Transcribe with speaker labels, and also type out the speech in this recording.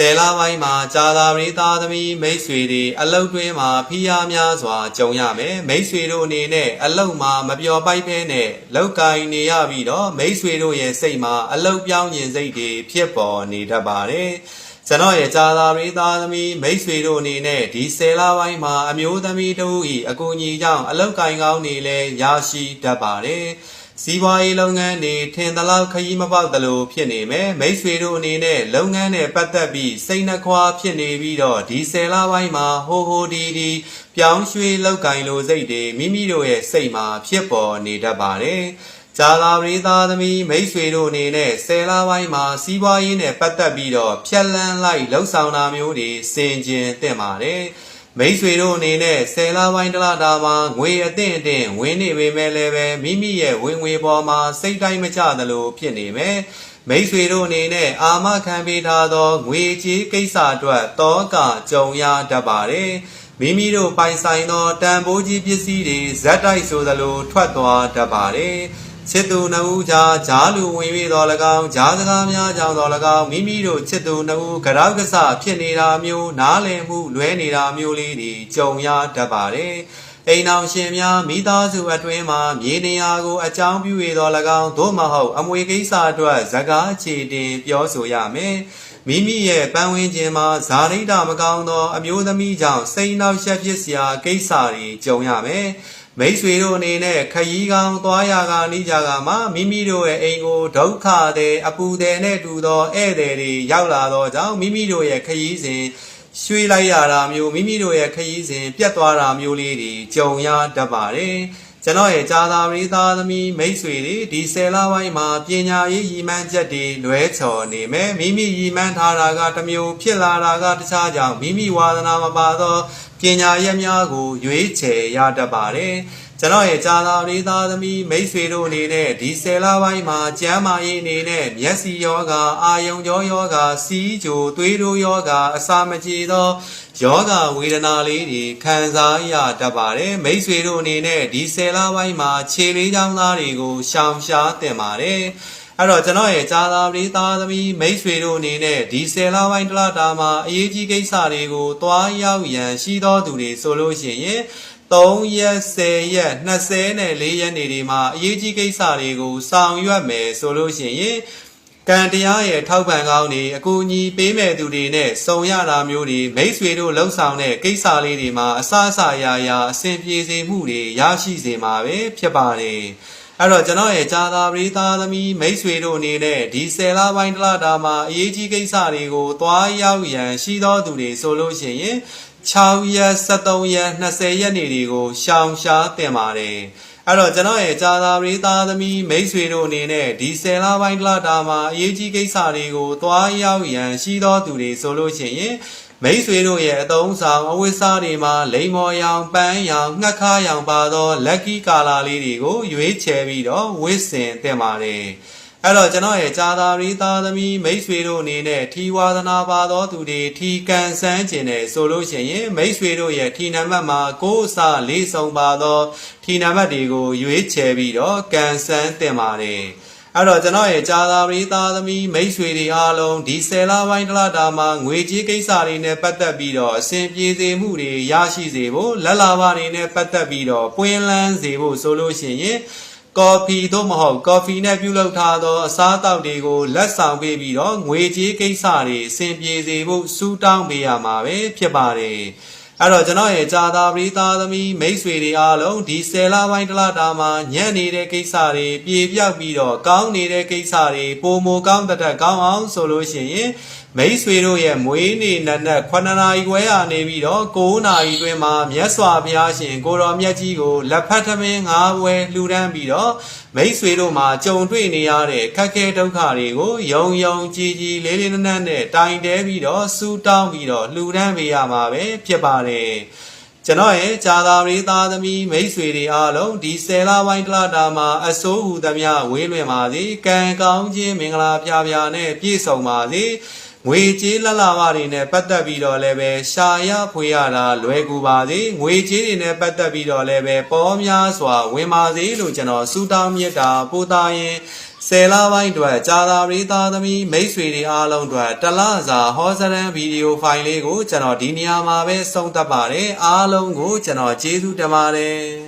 Speaker 1: တယ်လာပိုင်းမှာကြာသာပရိသသမီမိတ်ဆွေတွေအလုတ်တွင်းမှာဖိအားများစွာကြုံရမယ်မိတ်ဆွေတို့အနေနဲ့အလုတ်မှာမပျော်ပိုက်ဖဲနဲ့လောက်ကင်နေရပြီးတော့မိတ်ဆွေတို့ရဲ့စိတ်မှာအလုတ်ပြောင်းခြင်းစိတ်တွေဖြစ်ပေါ်နေတတ်ပါတယ်ကျွန်တော်ရဲ့ကြာသာပရိသသမီမိတ်ဆွေတို့အနေနဲ့ဒီဆယ်လပိုင်းမှာအမျိုးသမီးတို့၏အကူအညီကြောင့်အလုတ်ကင်ကောင်းနေလဲရရှိတတ်ပါတယ် စီးပွားရေးလုပ်ငန်းတွေထင်သလောက်ခရီးမပေါက်သလိုဖြစ်နေမယ်မိတ်ဆွေတို့အနေနဲ့လုပ်ငန်းနဲ့ပတ်သက်ပြီးစိတ်နှခွာဖြစ်နေပြီးတော့ဒီဆယ်လပိုင်းမှာဟိုဟိုဒီဒီပြောင်းရွှေ့လောက်ကင်လိုစိတ်တွေမိမိတို့ရဲ့စိတ်မှာဖြစ်ပေါ်နေတတ်ပါတယ်။ဂျာလာပရိသသမီးမိတ်ဆွေတို့အနေနဲ့ဆယ်လပိုင်းမှာစီးပွားရေးနဲ့ပတ်သက်ပြီးတော့ဖြက်လန်းလိုက်လှုပ်ဆောင်တာမျိုးတွေစင်ကြင်သင့်ပါတယ်။ မိတ်ဆွေတို့အနေနဲ့ဆယ်လပိုင်းတစ်လတာမှာငွေအသင့်အတင့်ဝင်နေပေမဲ့လည်းပဲမိမိရဲ့ဝင်ငွေပေါ်မှာစိတ်တိုင်းမကျသလိုဖြစ်နေမယ်မိတ်ဆွေတို့အနေနဲ့အာမခံပေးထားသောငွေကြေးကိစ္စအတွက်တောကကြုံရတတ်ပါတယ်မိမိတို့ပိုင်ဆိုင်သောတန်ဖိုးကြီးပစ္စည်းတွေဇက်တိုက်ဆိုသလိုထွက်သွားတတ်ပါတယ် ချစ်သူနှုတ်ကြားဂျားလူဝင်၍တော်၎င်းဂျားစကားများကြောင့်တော်၎င်းမိမိတို့ချစ်သူနှုတ်ကရောက်ကဆဖြစ်နေတာမျိုးနားလည်မှုလွဲနေတာမျိုးလေးတွေကြုံရတတ်ပါတယ်အိမ်အောင်ရှင်များမိသားစုအတွင်းမှာမြေနေရာကိုအကြောင်းပြု၍တော်၎င်းသို့မဟုတ်အမွေကိစ္စအတွက်ဇကားခြေတင်ပြောဆိုရမယ် မိမိရဲ့ပန်းဝင်းခြင်းမှာဇာတိတမကောင်းသော အမျိုးသမီးကြောင့်စိတ်နှောက်ယှက်ဖြစ်စရာကိစ္စတွေကြုံရမယ်မိတ်ဆွေတို့အနေနဲ့ခရီးကောင်းသွားရကနိကြကမှမိမိတို့ရဲ့အိမ်ကိုဒုက္ခတဲ့အပူတဲ့နဲ့တူသောဧည့်သည်တွေရောက်လာသောကြောင့်မိမိတို့ရဲ့ခရီးစဉ်ရွှေ့လိုက်ရတာမျိုးမိမိတို့ရဲ့ခရီးစဉ်ပြတ်သွားတာမျိုးလေးတွေကြုံရတတ်ပါတယ် ကျွန်တော်ရဲ့ဂျာသာပရိသသမီးမိတ်ဆွေတွေဒီဆယ်လပိုင်းမှာပညာရေးရည်မှန်းချက်တွေလွဲချော်နေမယ်မိမိရည်မှန်းထားတာကတစ်မျိုးဖြစ်လာတာကတခြားကြောင့်မိမိဝါသနာမပါသောပညာရက်များကိုရွေးချယ်ရတတ်ပါတယ်ကျွန်တော်ရဲ့ဂျာသာပရိသသမီးမိတ်ဆွေတို့အနေနဲ့ဒီဆယ်လပိုင်းမှာကျမ်းမာရေးအနေနဲ့မျက်စိယောဂအာယုံကြောယောဂစီးကြိုသွေးတိုးယောဂအစာမကြေသောယောဂဝေဒနာလေးတွေခံစားရတတ်ပါတယ်မိတ်ဆွေတို့အနေနဲ့ဒီဆယ်လပိုင်းမှာခြေလေးချောင်းသားတွေကိုရှောင်ရှားတင်ပါတယ် အဲ့တော့ကျွန်တော်ရဲ့ဂျာသာပရိသသမီးမိတ်ဆွေတို့အနေနဲ့ဒီဆယ်လပိုင်းတလတာမှာအရေးကြီးကိစ္စတွေကိုတွားရောက်ရန်ရှိသောသူတွေဆိုလို့ရှိရင်3ရက်10ရက်20နဲ့4ရက်နေဒီမှာအရေးကြီးကိစ္စတွေကိုဆောင်ရွက်မယ်ဆိုလို့ရှိရင်ကံတရားရဲ့ထောက်ပံ့ကောင်းတွေအကူအညီပေးမဲ့သူတွေနဲ့စုံရတာမျိုးတွေမိတ်ဆွေတို့လှုပ်ဆောင်တဲ့ကိစ္စလေးတွေမှာအဆအဆရာရာအဆင်ပြေစေမှုတွေရရှိစေမှာပဲဖြစ်ပါတယ် အဲ့တော့ကျွန်တော်ရဲ့ဂျာသာပရိသသမီးမိတ်ဆွေတို့အနေနဲ့ဒီဆယ်လပိုင်းတစ်လတာမှာအရေးကြီးကိစ္စတွေကိုသွားရောက်ရန်ရှိသောသူတွေဆိုလို့ရှိရင်6ရက်73ရက်20ရက်နေတွေကိုရှောင်ရှားတင်ပါတယ်အဲ့တော့ကျွန်တော်ရဲ့ဂျာသာပရိသသမီးမိတ်ဆွေတို့အနေနဲ့ဒီဆယ်လပိုင်းတစ်လတာမှာအရေးကြီးကိစ္စတွေကိုသွားရောက်ရန်ရှိသောသူတွေဆိုလို့ရှိရင် မိတ်ဆွေတို့ရဲ့အသုံးဆောင်အဝိစားတွေမှာလိမ္မော်ရောင်ပန်းရောင်ငှက်ခါရောင်ပါသောလက်ကီကာလာလေးတွေကိုရွေးချယ်ပြီးတော့ဝစ်စင်တင်ပါတယ်အဲ့တော့ကျွန်တော်ရဲ့ဂျာသာရီသားသမီးမိတ်ဆွေတို့အနေနဲ့ထီဝါသနာပါသောသူတွေထီကန်ဆန်းခြင်းနဲ့ဆိုလို့ရှိရင်မိတ်ဆွေတို့ရဲ့ထီနံပါတ်မှာကိုယ်အစလေးဆုံးပါသောထီနံပါတ်တွေကိုရွေးချယ်ပြီးတော့ကန်ဆန်းတင်ပါတယ် အဲ့တော့ကျွန်တော်ရဲ့ဂျာသာပရိသသမီးမိတ်ဆွေတွေအားလုံးဒီဆယ်လပိုင်းတစ်လတာမှာငွေကြေးကိစ္စတွေနဲ့ပတ်သက်ပြီးတော့အဆင်ပြေစေမှုတွေရရှိစေဖို့လက်လာပါတွေနဲ့ပတ်သက်ပြီးတော့ပွင့်လန်းစေဖို့ဆိုလို့ရှိရင်ကော်ဖီသို့မဟုတ်ကော်ဖီနဲ့ပြုလုပ်ထားသောအစားအသောက်တွေကိုလက်ဆောင်ပေးပြီးတော့ငွေကြေးကိစ္စတွေအဆင်ပြေစေဖို့စူးတောင်းပေးရမှာပဲဖြစ်ပါတယ် အဲ့တော့ကျွန်တော်ရဲ့ဂျာသာပရိသသမီးမိတ်ဆွေတွေအားလုံးဒီဆယ်လပိုင်းတစ်လတာမှာညံ့နေတဲ့ကိစ္စတွေပြေပြောက်ပြီးတော့ကောင်းနေတဲ့ကိစ္စတွေပိုမိုကောင်းတဲ့တက်ကောင်းအောင်ဆိုလို့ရှိရင်မိတ်ဆွေတို့ရဲ့မွေးနေ့နက်နက်9နာရီခွဲကနေပြီးတော့9နာရီတွင်မှာမြတ်စွာဘုရားရှင်ကိုတော်မြတ်ကြီးကိုလက်ဖက်ထမင်း၅ဘွဲလှူဒန်းပြီးတော့မိတ်ဆွေတို့မှာကြုံတွေ့နေရတဲ့ခက်ခဲဒုက္ခတွေကိုယုံယုံကြည်ကြည်လေးလေးနက်နက်နဲ့တိုင်တဲပြီးတော့စူတောင်းပြီးတော့လှူဒန်းပေးရမှာပဲဖြစ်ပါတယ်ကျွန်တော်ရဲ့ဂျာသာရီသားသမီးမိတ်ဆွေတွေအားလုံးဒီဆယ်လပိုင်းတစ်လတာမှာအစိုးဟူသမျှဝေးလွင်ပါစေကံကောင်းခြင်းမင်္ဂလာဖျားဖျားနဲ့ပြည့်စုံပါစေငွေကြေးလက်လာပါတွေနဲ့ပတ်သက်ပြီးတော့လည်းပဲရှာရဖွေရတာလွယ်ကူပါစေငွေကြေးတွေနဲ့ပတ်သက်ပြီးတော့လည်းပဲပေါ်များစွာဝင်ပါစေလို့ကျွန်တော်ဆုတောင်းမြတ်တာပို့သားရင် ဆယ်လပိုင်းအတွက်ကြာသာပရိသတ်သမီးမိတ်ဆွေတွေအားလုံးအတွက်တလစာဟောစရန်ဗီဒီယိုဖိုင်လေးကိုကျွန်တော်ဒီနေရာမှာပဲဆုံးသတ်ပါတယ်အားလုံးကိုကျွန်တော်ကျေးဇူးတင်ပါတယ်